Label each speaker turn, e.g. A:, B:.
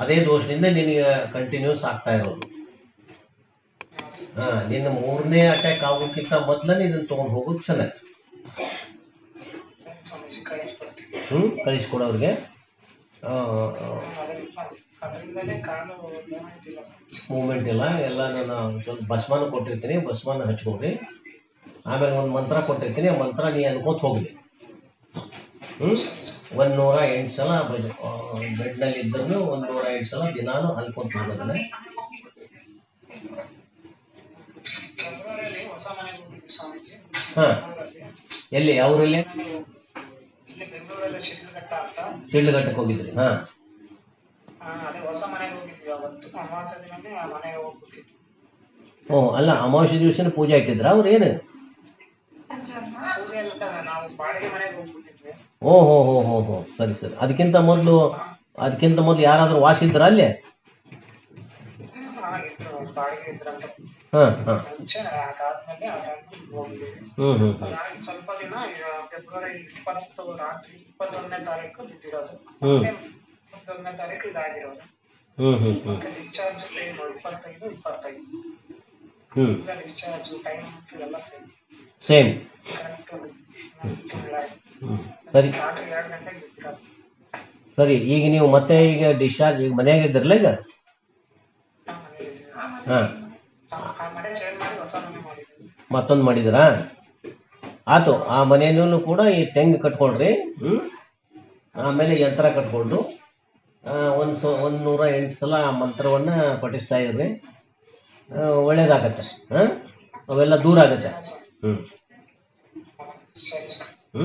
A: ಅದೇ ದೋಷದಿಂದ ನಿನಗೆ ಕಂಟಿನ್ಯೂಸ್ ಆಗ್ತಾ ಇರೋದು. ಹಾ, ನಿನ್ನ ಮೂರನೇ ಅಟ್ಯಾಕ್ ಆಗೋಕ್ಕಿಂತ ಮೊದ್ಲನೇ ಇದನ್ನ ತಗೊಂಡು ಹೋಗೋದು ಚೆನ್ನಾಗಿ. ಹ್ಞೂ
B: ಕಾಲು ಮೂಮೆಂಟ್ ಇಲ್ಲ.
A: ಎಲ್ಲ ನಾನು ಸ್ವಲ್ಪ ಭಸ್ಮಾನ ಕೊಟ್ಟಿರ್ತೀನಿ. ಭಸ್ಮಾನ ಹಚ್ಕೊಡ್ರಿ ಆಮೇಲೆ ಒಂದು ಮಂತ್ರ ಕೊಟ್ಟಿರ್ತೀನಿ. ಆ ಮಂತ್ರ ನೀ ಅನ್ಕೋತ ಹೋಗ್ಲಿ. ಒಂದು ಎಂಟು ಸಲ ಬೆಡ್ನಲ್ಲಿ ಇದ್ದನ್ನು ಒಂದು ನೂರ ಎಂಟು ಸಲ ದಿನಾನು ಅನ್ಕೊಂತ ಹೋಗೋದನ್ನ ಹಾಂ, ಎಲ್ಲಿ ಅವರಲ್ಲಿ ಶಿಡ್ಲಘಟ್ಟಕ್ಕೆ ಹೋಗಿದ್ರಿ, ಹಾ. ಓ, ಅಲ್ಲ, ಅಮಾವಾಸ್ಯ ದಿವಸನೇ ಪೂಜೆ ಹಾಕಿದ್ರ ಅವ್ರು ಏನು? ಓ ಹೋ ಹೋ ಹೋ ಹೋ. ಸರಿ ಸರಿ. ಅದಕ್ಕಿಂತ ಮೊದಲು ಅದಕ್ಕಿಂತ ಮೊದಲು ಯಾರಾದರೂ ವಾಸ ಇದ್ರ ಅಲ್ಲಿ? ಹಾಂ ಹಾಂ ಹ್ಞೂ ಹ್ಞೂ
B: ಸ್ವಲ್ಪ ದಿನ ಫೆಬ್ರವರಿ ಇಪ್ಪತ್ತು ರಾತ್ರಿ ಇಪ್ಪತ್ತೊಂದನೇ ತಾರೀಕು ಬಿದ್ದಿರೋದು.
A: ಹ್ಞೂ
B: ಇಪ್ಪತ್ತೊಂದನೇ ತಾರೀಕು ಇದಾಗಿರೋದು.
A: ಹ್ಞೂ ಹ್ಞೂ ಹ್ಞೂ
B: ಮತ್ತೆ ಡಿಸ್ಚಾರ್ಜ್ ಟೈಮ್ ಇಪ್ಪತ್ತೈದು ಇಪ್ಪತ್ತೈದು.
A: ಹ್ಞೂ
B: ಈಗ ಡಿಸ್ಚಾರ್ಜ್ ಟೈಮ್ ಎಲ್ಲ ಸೇಮ್
A: ಸರಿ. ಸರಿ, ಈಗ ನೀವು ಮತ್ತೆ ಈಗ ಡಿಸ್ಚಾರ್ಜ್ ಈಗ ಮನೆಯಾಗ ಇದ್ರಲ್ಲ ಈಗ? ಹಾಂ. ಮತ್ತೊಂದು ಮಾಡಿದ್ರಾ ಆತು, ಆ ಮನೆಯಲ್ಲೂ ಕೂಡ ಈ ತೆಂಗು ಕಟ್ಕೊಳ್ರಿ ಹ್ಞೂ ಆಮೇಲೆ ಯಂತ್ರ ಕಟ್ಕೊಂಡು ಒಂದು ಸೊ, ಒಂದು ನೂರ ಎಂಟು ಸಲ ಆ ಮಂತ್ರವನ್ನು ಪಠಿಸ್ತಾ ಇರ್ರಿ. ಒಳ್ಳೇದಾಗತ್ತೆ, ಹಾಂ? ಅವೆಲ್ಲ ದೂರ ಆಗುತ್ತೆ. ಹ್ಞೂ